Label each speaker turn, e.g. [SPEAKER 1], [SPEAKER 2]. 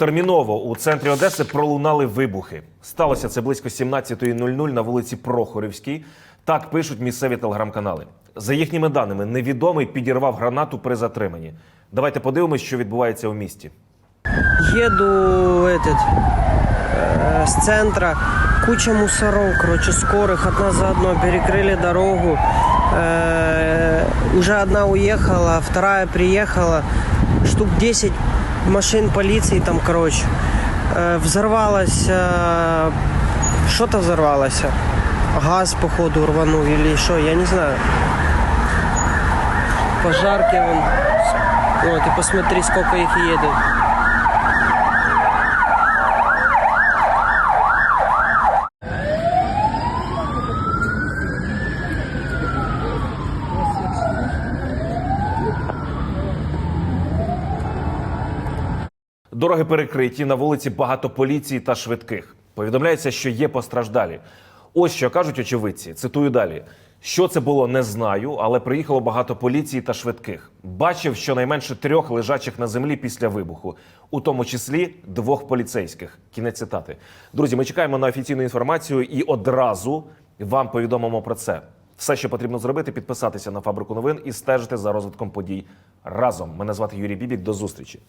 [SPEAKER 1] Терміново у центрі Одеси пролунали вибухи. Сталося це близько 17.00 на вулиці Прохорівській. Так пишуть місцеві телеграм-канали. За їхніми даними, невідомий підірвав гранату при затриманні. Давайте подивимось, що відбувається у місті.
[SPEAKER 2] Еду этот э, с центра, куча мусоров, короче, скорых одна за одной перекрыли дорогу. Э, уже одна уехала, вторая приехала, штук 10 машин полиции там, короче. Взорвалася взорвалось, э, что-то взорвалось. Газ, походу, рванул или что, я не знаю. Пожарки вон. Вот, и посмотри, сколько их едет.
[SPEAKER 1] Дороги перекриті на вулиці багато поліції та швидких. Повідомляється, що є постраждалі. Ось що кажуть очевидці. Цитую далі. Що це було, не знаю, але приїхало багато поліції та швидких. Бачив щонайменше трьох лежачих на землі після вибуху, у тому числі двох поліцейських. Кінець цитати. Друзі, ми чекаємо на офіційну інформацію і одразу вам повідомимо про це. Все, що потрібно зробити, підписатися на фабрику новин і стежити за розвитком подій разом. Мене звати Юрій Бібік. До зустрічі.